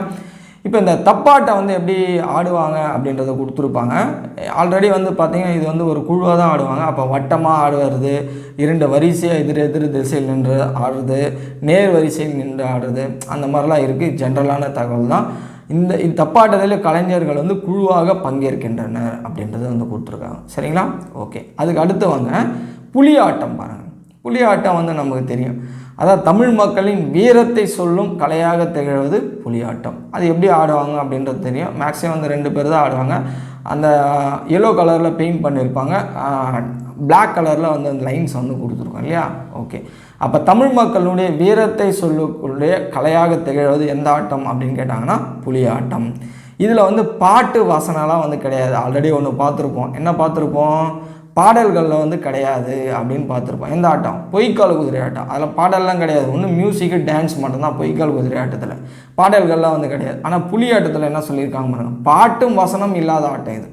இப்போ இந்த தப்பாட்டை வந்து எப்படி ஆடுவாங்க அப்படின்றத கொடுத்துருப்பாங்க. ஆல்ரெடி வந்து பார்த்திங்கன்னா இது வந்து ஒரு குழுவாக தான் ஆடுவாங்க. அப்போ வட்டமாக ஆடுவது இரண்டு வரிசையாக எதிர் எதிர் திசையில் நின்று ஆடுறது நேர் வரிசையில் நின்று ஆடுறது அந்த மாதிரிலாம் இருக்குது ஜென்ரலான தகவல் தான். இந்த இந்த தப்பாட்டத்தில் கலைஞர்கள் வந்து குழுவாக பங்கேற்கின்றனர் அப்படின்றத வந்து கொடுத்துருக்காங்க. சரிங்களா? ஓகே. அதுக்கு அடுத்து வாங்க. புலியாட்டம் பாருங்கள் புலியாட்டம் வந்து நமக்கு தெரியும். அதான் தமிழ் மக்களின் வீரத்தை சொல்லும் கலையாக திகழ்வது புலியாட்டம். அது எப்படி ஆடுவாங்க அப்படின்றது தெரியும். மேக்ஸிமம் வந்து ரெண்டு பேர் தான் ஆடுவாங்க. அந்த எல்லோ கலரில் பெயிண்ட் பண்ணியிருப்பாங்க பிளாக் கலரில் வந்து அந்த லைன்ஸ் வந்து கொடுத்துருக்கோம் இல்லையா? ஓகே அப்போ தமிழ் மக்களுடைய வீரத்தை சொல்லக்கூடிய கலையாக திகழ்வது எந்த ஆட்டம் அப்படின்னு கேட்டாங்கன்னா புலியாட்டம். இதில் வந்து பாட்டு வசனம்லாம் வந்து கிடையாது. ஆல்ரெடி ஒன்று பார்த்துருப்போம். என்ன பார்த்துருப்போம்? பாடல்களில் வந்து கிடையாது அப்படின்னு பார்த்துருப்போம். எந்த ஆட்டம்? பொய்க்கால் குதிரை ஆட்டம். அதில் பாடல்லாம் கிடையாது. ஒன்று மியூசிக்கு டான்ஸ் மட்டும்தான் பொய்க்கால் குதிரை ஆட்டத்தில். பாடல்கள்லாம் வந்து கிடையாது. ஆனால் புலி ஆட்டத்தில் என்ன சொல்லியிருக்காங்க பாருங்க? பாட்டும் வசனம் இல்லாத ஆட்டம் இது.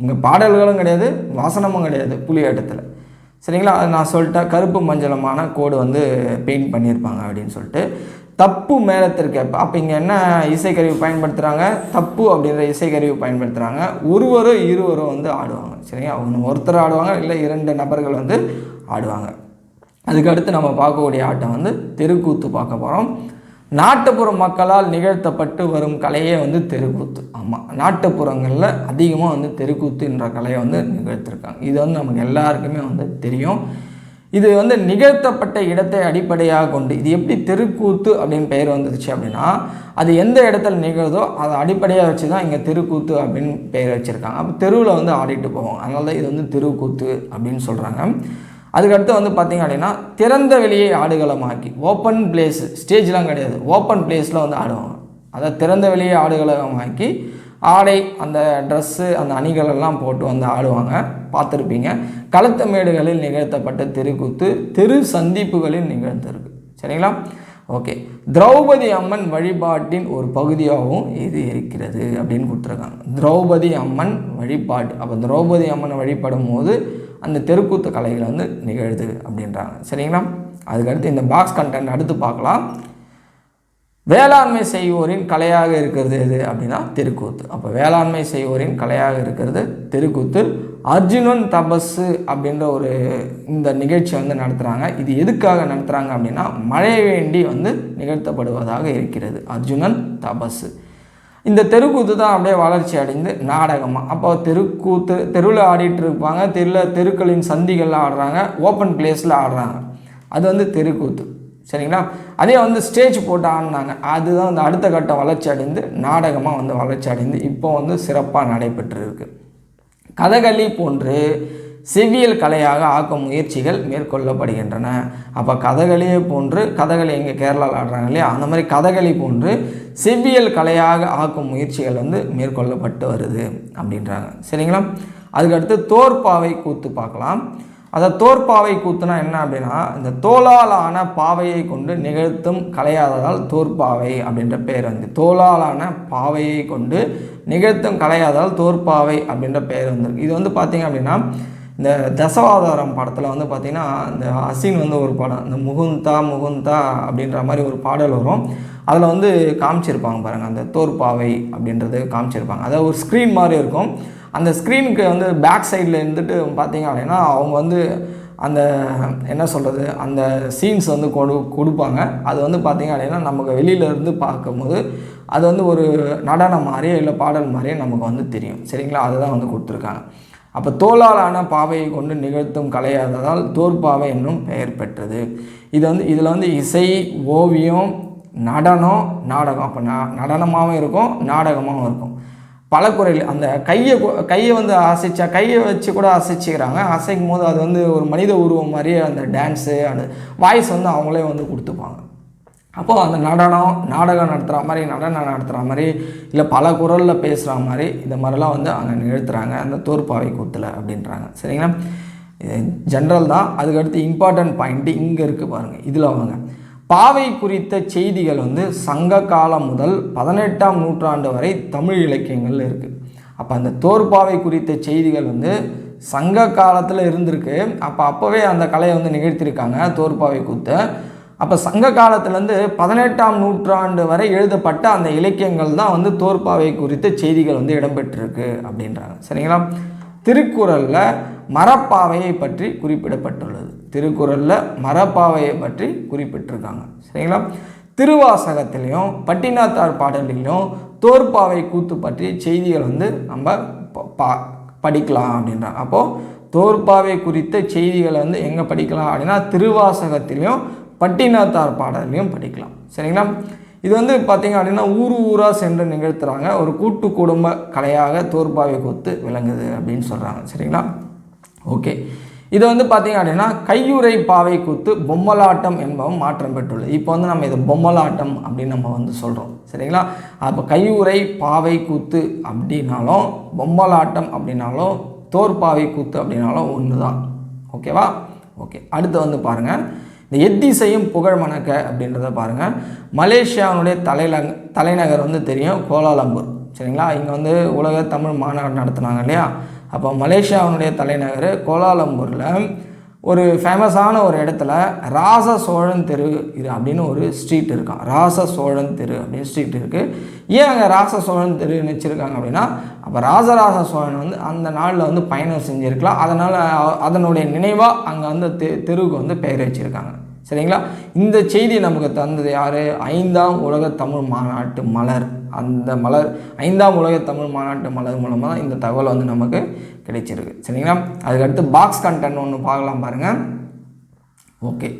இங்கே பாடல்களும் கிடையாது வசனமும் கிடையாது புலி ஆட்டத்தில். சரிங்களா? அது நான் சொல்லிட்டேன் கருப்பு மஞ்சளமான கோடு வந்து பெயிண்ட் பண்ணியிருப்பாங்க அப்படின்னு சொல்லிட்டு. தப்பு மேலத்திற்கு அப்போ இங்கே என்ன இசைக்கருவி பயன்படுத்துகிறாங்க தப்பு அப்படின்ற இசைக்கருவி பயன்படுத்துகிறாங்க ஒருவரும் இருவரும் வந்து ஆடுவாங்க. சரிங்களா? ஒன்று ஒருத்தர் ஆடுவாங்க இல்லை இரண்டு நபர்கள் வந்து ஆடுவாங்க. அதுக்கடுத்து நம்ம பார்க்கக்கூடிய ஆட்டம் வந்து தெருக்கூத்து பார்க்க போகிறோம் நாட்டுப்புற மக்களால் நிகழ்த்தப்பட்டு வரும் கலையே வந்து தெருக்கூத்து. ஆமாம் நாட்டுப்புறங்களில் அதிகமாக வந்து தெருக்கூத்துன்ற கலையை வந்து நிகழ்த்திருக்காங்க. இது வந்து நமக்கு எல்லாருக்குமே வந்து தெரியும். இது வந்து நிகழ்த்தப்பட்ட இடத்தை அடிப்படையாக கொண்டு இது எப்படி தெருக்கூத்து அப்படின்னு பெயர் வந்துருச்சு அப்படின்னா அது எந்த இடத்துல நிகழ்தோ அதை அடிப்படையாக வச்சு தான் இங்கே தெருக்கூத்து அப்படின்னு பெயர் வச்சுருக்காங்க. அப்போ தெருவில் வந்து ஆடிட்டு போவாங்க. அதனால தான் இது வந்து தெருக்கூத்து அப்படின்னு சொல்கிறாங்க அதுக்கடுத்து வந்து பார்த்திங்க அப்படின்னா திறந்த வெளியை ஆடுகளமாக்கி ஓப்பன் பிளேஸ் ஸ்டேஜ்லாம் கிடையாது. ஓப்பன் பிளேஸில் வந்து ஆடுவாங்க. அதை திறந்த வெளியை ஆடுகளமாக்கி ஆடை அந்த ட்ரெஸ்ஸு அந்த அணிகளெல்லாம் போட்டு வந்து ஆடுவாங்க. பார்த்துருப்பீங்க. களத்த மேடுகளில் நிகழ்த்தப்பட்ட தெருக்கூத்து தெரு சந்திப்புகளில் நிகழ்ந்திருக்கு. சரிங்களா? ஓகே. திரௌபதி அம்மன் வழிபாட்டின் ஒரு பகுதியாகவும் இது இருக்கிறது அப்படின்னு கொடுத்துருக்காங்க. திரௌபதி அம்மன் வழிபாடு அப்போ திரௌபதி அம்மனை வழிபடும் போது அந்த தெருக்கூத்து கலைகள் வந்து நிகழுது அப்படின்றாங்க. சரிங்களா? அதுக்கடுத்து இந்த பாக்ஸ் கண்டென்ட் அடுத்து பார்க்கலாம். வேளாண்மை செய்வோரின் கலையாக இருக்கிறது எது அப்படின்னா தெருக்கூத்து. அப்போ வேளாண்மை செய்வோரின் கலையாக இருக்கிறது தெருக்கூத்து. அர்ஜுனன் தபஸு அப்படின்ற ஒரு இந்த நிகழ்ச்சி வந்து நடத்துகிறாங்க இது எதுக்காக நடத்துகிறாங்க அப்படின்னா மழை வேண்டி வந்து நிகழ்த்தப்படுவதாக இருக்கிறது. அர்ஜுனன் தபஸு இந்த தெருக்கூத்து தான் அப்படியே வளர்ச்சி அடைந்து நாடகமாக அப்போ தெருக்கூத்து தெருவில் ஆடிட்டு இருப்பாங்க. தெருவில் தெருக்களின் சந்திகளில் ஆடுறாங்க. ஓப்பன் பிளேஸில் ஆடுறாங்க. அது வந்து தெருக்கூத்து. சரிங்களா? அதே வந்து ஸ்டேஜ் போட்டு ஆடினாங்க. அதுதான் வந்து அடுத்த கட்ட வளர்ச்சி அடைந்து நாடகமாக வந்து வளர்ச்சி அடைந்து இப்போ வந்து சிறப்பாக நடைபெற்று இருக்கு. கதகளி போன்று செவ்வியல் கலையாக ஆக்கும் முயற்சிகள் மேற்கொள்ளப்படுகின்றன. அப்போ கதகளியை போன்று கதகளி எங்கே கேரளாவில் ஆடுறாங்க இல்லையா? அந்த மாதிரி கதகளி போன்று செவ்வியல் கலையாக ஆக்கும் முயற்சிகள் வந்து மேற்கொள்ளப்பட்டு வருது அப்படின்றாங்க. சரிங்களா? அதுக்கடுத்து தோற்பாவை கூத்து பார்க்கலாம். அதை தோற்பாவை கூத்துனா என்ன அப்படின்னா இந்த தோலாலான பாவையை கொண்டு நிகழ்த்தும் கலையாததால் தோற்பாவை அப்படின்ற பெயர் வந்து தோலாலான பாவையை கொண்டு நிகழ்த்தும் கலையாததால் தோற்பாவை அப்படின்ற பெயர் வந்திருக்கு. இது வந்து பார்த்திங்க அப்படின்னா இந்த தசவாதாரம் படத்தில் வந்து பார்த்திங்கன்னா இந்த அசின் வந்து ஒரு படம் இந்த முகுந்தா முகுந்தா அப்படின்ற மாதிரி ஒரு பாடல் வரும். அதில் வந்து காமிச்சிருப்பாங்க பாருங்கள் அந்த தோற்பாவை அப்படின்றது காமிச்சிருப்பாங்க. அதாவது ஒரு ஸ்க்ரீன் மாதிரி இருக்கும். அந்த ஸ்க்ரீனுக்கு வந்து பேக் சைடில் இருந்துட்டு பார்த்தீங்க அப்படின்னா அவங்க வந்து அந்த என்ன சொல்கிறது அந்த சீன்ஸ் வந்து கொடு கொடுப்பாங்க. அது வந்து பார்த்திங்க அப்படின்னா நமக்கு வெளியில இருந்து பார்க்கும்போது அது வந்து ஒரு நடனம் மாதிரியே இல்லை பாடல் மாதிரியே நமக்கு வந்து தெரியும். சரிங்களா? அதுதான் வந்து கொடுத்துருக்காங்க. அப்போ தோளாலான பாவையை கொண்டு நிகழ்த்தும் கலையாததால் தோற்பாவை என்னும் பெயர் பெற்றது. இது வந்து இதில் வந்து இசை ஓவியம் நடனம் நாடகம். அப்போ ந நடனமாகவும் இருக்கும் நாடகமாகவும் இருக்கும். பலக்குறையில் அந்த கையை கையை வந்து அசைச்சா கையை வச்சு கூட அசைச்சிக்கிறாங்க. அசைக்கும் போது அது வந்து ஒரு மனித உருவம் மாதிரியே அந்த டான்ஸு அந்த வாய்ஸ் வந்து அவங்களே வந்து கொடுத்துப்பாங்க. அப்போது அந்த நடனம் நாடகம் நடத்துகிற மாதிரி நடனம் நடத்துகிற மாதிரி இல்லை பல குரலில் பேசுகிற மாதிரி இந்த மாதிரிலாம் வந்து அங்கே நிகழ்த்துறாங்க. அந்த தோற்பாவை கூத்தில் அப்படின்றாங்க. சரிங்களா? ஜென்ரல் தான். அதுக்கடுத்து இம்பார்ட்டன்ட் பாயிண்ட்டு இங்கே இருக்குது பாருங்கள் இதில் அவங்க பாவை குறித்த செய்திகள் வந்து சங்க காலம் முதல் பதினெட்டாம் நூற்றாண்டு வரை தமிழ் இலக்கியங்களில் இருக்குது அப்போ அந்த தோற்பாவை குறித்த செய்திகள் வந்து சங்க காலத்தில் இருந்திருக்கு. அப்போ அப்போவே அந்த கலையை வந்து நிகழ்த்தியிருக்காங்க தோற்பாவை கூத்தை. அப்போ சங்க காலத்துலேருந்து பதினெட்டாம் நூற்றாண்டு வரை எழுதப்பட்ட அந்த இலக்கியங்கள் தான் வந்து தோற்பாவை குறித்த செய்திகள் வந்து இடம்பெற்றிருக்கு அப்படின்றாங்க. சரிங்களா? திருக்குறளில் மரப்பாவையை பற்றி குறிப்பிடப்பட்டுள்ளது. திருக்குறளில் மரப்பாவையை பற்றி குறிப்பிட்டிருக்காங்க. சரிங்களா? திருவாசகத்திலையும் பட்டினாத்தார் பாடலிலையும் தோற்பாவை கூத்து பற்றிய செய்திகள் வந்து நம்ம ப- பா- படிக்கலாம் அப்படின்றாங்க. அப்போது தோற்பாவை குறித்த செய்திகளை வந்து எங்கே படிக்கலாம் அப்படின்னா திருவாசகத்திலையும் பட்டினத்தார் பாடலையும் படிக்கலாம். சரிங்களா? இது வந்து பார்த்தீங்க அப்படின்னா ஊர் ஊராக சென்று நிகழ்த்துறாங்க. ஒரு கூட்டு குடும்ப கலையாக தோற்பாவை கூத்து விளங்குது அப்படின்னு சொல்கிறாங்க சரிங்களா? ஓகே. இது வந்து பார்த்தீங்க அப்படின்னா கையுறை பாவை கூத்து பொம்மலாட்டம் என்பவன் மாற்றம் பெற்றுள்ளது. இப்போ வந்து நம்ம இதை பொம்மலாட்டம் அப்படின்னு நம்ம வந்து சொல்கிறோம் சரிங்களா? அப்போ கையுறை பாவை கூத்து அப்படின்னாலும் பொம்மலாட்டம் அப்படின்னாலும் தோற்பாவை கூத்து அப்படின்னாலும் ஒன்று தான் ஓகேவா? ஓகே. அடுத்து வந்து பாருங்கள் இந்த எத்திசையும் புகழ் மணக்க அப்படின்றத பாருங்கள் மலேசியாவினுடைய தலைநக தலைநகர் வந்து தெரியும் கோலாலம்பூர். சரிங்களா? இங்கே வந்து உலக தமிழ் மாநாடு நடத்துனாங்க இல்லையா? அப்போ மலேசியாவினுடைய தலைநகர் கோலாலம்பூரில் ஒரு ஃபேமஸான ஒரு இடத்துல ராச சோழன் தெரு இது அப்படின்னு ஒரு ஸ்ட்ரீட் இருக்கான் ராச சோழன் தெரு அப்படின்னு ஸ்ட்ரீட் இருக்குது ஏன் அங்கே ராச சோழன் தெரு வச்சுருக்காங்க அப்படின்னா அப்போ ராசராச சோழன் வந்து அந்த நாளில் வந்து பயணம் செஞ்சுருக்கலாம். அதனால் அதனுடைய நினைவாக அங்கே வந்து தெ தெருவுக்கு வந்து பெயர் வச்சுருக்காங்க. சரிங்களா? இந்த செய்தி நமக்கு தந்தது யார்? ஐந்தாம் உலக தமிழ் மாநாட்டு மலர். அந்த மலர் ஐந்தாம் உலக தமிழ் மாநாட்டு மலர் மூலமாக தான் இந்த தகவல் வந்து நமக்கு கிடைச்சிருக்கு. சரிங்களா? அதுக்கடுத்து பாக்ஸ் கண்டென்ட் ஒன்று பார்க்கலாம் பாருங்கள் ஓகே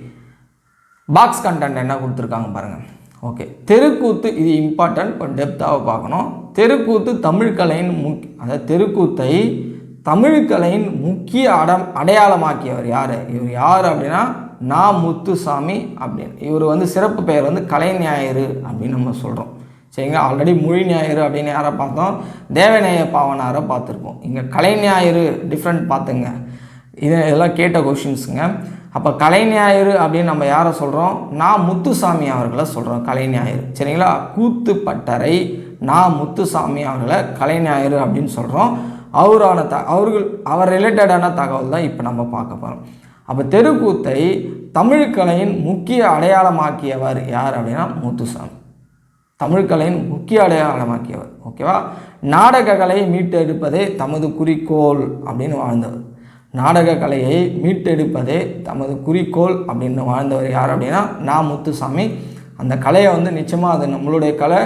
பாக்ஸ் கண்டென்ட் என்ன கொடுத்துருக்காங்க பாருங்கள் ஓகே தெருக்கூத்து இது இம்பார்ட்டன்ட் இப்போ டெப்த்தாக பார்க்கணும். தெருக்கூத்து தமிழ் கலையின் முக் அதாவது தெருக்கூத்தை தமிழ் கலையின் முக்கிய அடம் அடையாளமாக்கியவர் யார்? இவர் யார் அப்படின்னா நா முத்துசாமி அப்படின்னு. இவர் வந்து சிறப்பு பெயர் வந்து கலைஞாயிறு அப்படின்னு நம்ம சொல்கிறோம் சரிங்களா? ஆல்ரெடி மொழி ஞாயிறு அப்படின்னு யாரை பார்த்தோம்? தேவநேய பாவனாரை பார்த்துருப்போம். இங்கே கலை ஞாயிறு டிஃப்ரெண்ட் பார்த்துங்க. இது இதெல்லாம் கேட்ட கொஷின்ஸுங்க அப்போ கலை ஞாயிறு அப்படின்னு நம்ம யாரை சொல்கிறோம் நான் முத்துசாமி அவர்களை சொல்கிறோம் கலை ஞாயிறு. சரிங்களா? கூத்து பட்டறை நான் முத்துசாமி அவர்களை கலை ஞாயிறு அப்படின்னு சொல்கிறோம் அவரான த அவர்கள் அவர் ரிலேட்டடான தகவல் தான் இப்போ நம்ம பார்க்க போகிறோம் அப்போ தெருக்கூத்தை தமிழ்கலையின் முக்கிய அடையாளமாக்கியவர் யார் அப்படின்னா முத்துசாமி. தமிழ்கலையின் முக்கிய அடையாளமாக்கியவர் ஓகேவா நாடக கலையை மீட்டெடுப்பதே தமது குறிக்கோள் அப்படின்னு வாழ்ந்தவர். நாடக கலையை மீட்டெடுப்பதே தமது குறிக்கோள் அப்படின்னு வாழ்ந்தவர் யார் அப்படின்னா நா. முத்துசாமி. அந்த கலையை வந்து நிச்சயமாக அது நம்மளுடைய கலை.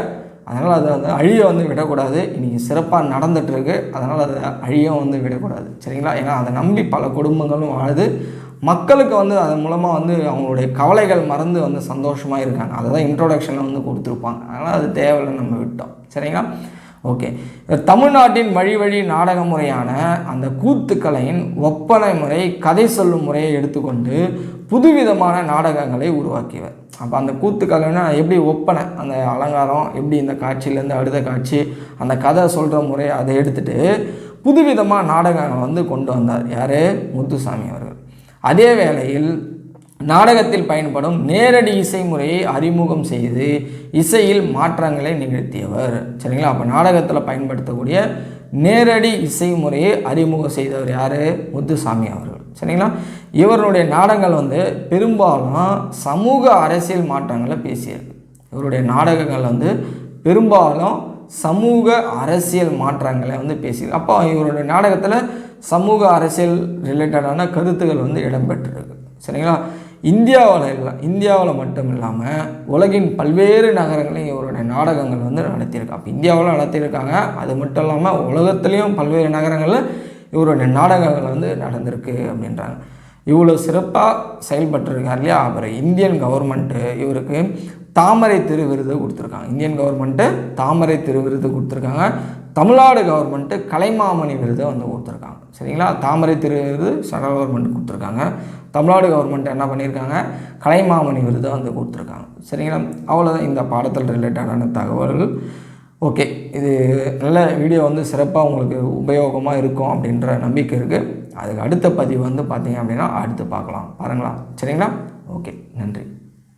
அதனால் அதை வந்து அழிய வந்து விடக்கூடாது. இன்றைக்கி சிறப்பாக நடந்துகிட்ருக்கு அதனால் அதை அழிய வந்து விடக்கூடாது. சரிங்களா? ஏன்னா அதை நம்பி பல குடும்பங்களும் வாழுது. மக்களுக்கு வந்து அதன் மூலமாக வந்து அவங்களுடைய கவலைகள் மறந்து வந்து சந்தோஷமாக இருக்காங்க. அதை தான் இன்ட்ரோடக்ஷனில் வந்து கொடுத்துருப்பாங்க. அதனால் அது தேவையில்லை நம்ம விட்டோம். சரிங்களா? ஓகே. தமிழ்நாட்டின் வழி வழி நாடக முறையான அந்த கூத்துக்கலையின் ஒப்பனை முறை கதை சொல்லும் முறையை எடுத்துக்கொண்டு புதுவிதமான நாடகங்களை உருவாக்கியவர். அப்போ அந்த கூத்துக்கலைன்னா எப்படி ஒப்பனை அந்த அலங்காரம் எப்படி இந்த காட்சியிலேருந்து அடுத்த காட்சி அந்த கதை சொல்கிற முறை அதை எடுத்துகிட்டு புதுவிதமாக நாடகங்கள் வந்து கொண்டு வந்தார். யார்? முத்துசாமி அவர்கள். அதே வேளையில் நாடகத்தில் பயன்படும் நேரடி இசை முறையை அறிமுகம் செய்து இசையில் மாற்றங்களை நிகழ்த்தியவர். சரிங்களா? அப்போ நாடகத்தில் பயன்படுத்தக்கூடிய நேரடி இசை முறையை அறிமுகம் செய்தவர் யார்? முத்துசாமி அவர்கள். சரிங்களா? இவருடைய நாடகங்கள் வந்து பெரும்பாலும் சமூக அரசியல் மாற்றங்களை பேசியிருக்கு இவருடைய நாடகங்கள் வந்து பெரும்பாலும் சமூக அரசியல் மாற்றங்களை வந்து பேசியிருக்கு அப்போ இவருடைய நாடகத்தில் சமூக அரசியல் ரிலேட்டடான கருத்துக்கள் வந்து இடம்பெற்றிருக்கு. சரிங்களா? இந்தியாவில் இல்லை இந்தியாவில் மட்டும் இல்லாமல் உலகின் பல்வேறு நகரங்களையும் இவருடைய நாடகங்கள் வந்து நடத்தியிருக்காங்க அப்போ இந்தியாவில் நடத்தியிருக்காங்க. அது மட்டும் இல்லாமல் உலகத்துலேயும் பல்வேறு நகரங்களில் இவருடைய நாடகங்கள் வந்து நடந்திருக்கு அப்படின்றாங்க. இவ்வளோ சிறப்பாக செயல்பட்டுருக்கார் இல்லையா? அப்புறம் இந்தியன் கவர்மெண்ட்டு இவருக்கு தாமரை திரு விருது கொடுத்துருக்காங்க. இந்தியன் கவர்மெண்ட்டு தாமரை திரு விருது கொடுத்துருக்காங்க. தமிழ்நாடு கவர்மெண்ட்டு கலைமாமணி விருதை வந்து கொடுத்துருக்காங்க. சரிங்களா? தாமரை திருவிருது சென்ட்ரல் கவர்மெண்ட் கொடுத்துருக்காங்க. தமிழ்நாடு கவர்மெண்ட் என்ன பண்ணியிருக்காங்க? கலைமாமணி விருது வந்து கொடுத்துருக்காங்க. சரிங்களா? அவ்வளோதான் இந்த பாடத்தில் ரிலேட்டடான தகவல்கள். ஓகே இது நல்ல வீடியோ வந்து சிறப்பாக உங்களுக்கு உபயோகமாக இருக்கும் அப்படின்ற நம்பிக்கை இருக்குது அதுக்கு அடுத்த பதிவு வந்து பார்த்தீங்க அப்படின்னா அடுத்து பார்க்கலாம். பாருங்களா சரிங்களா? ஓகே நன்றி.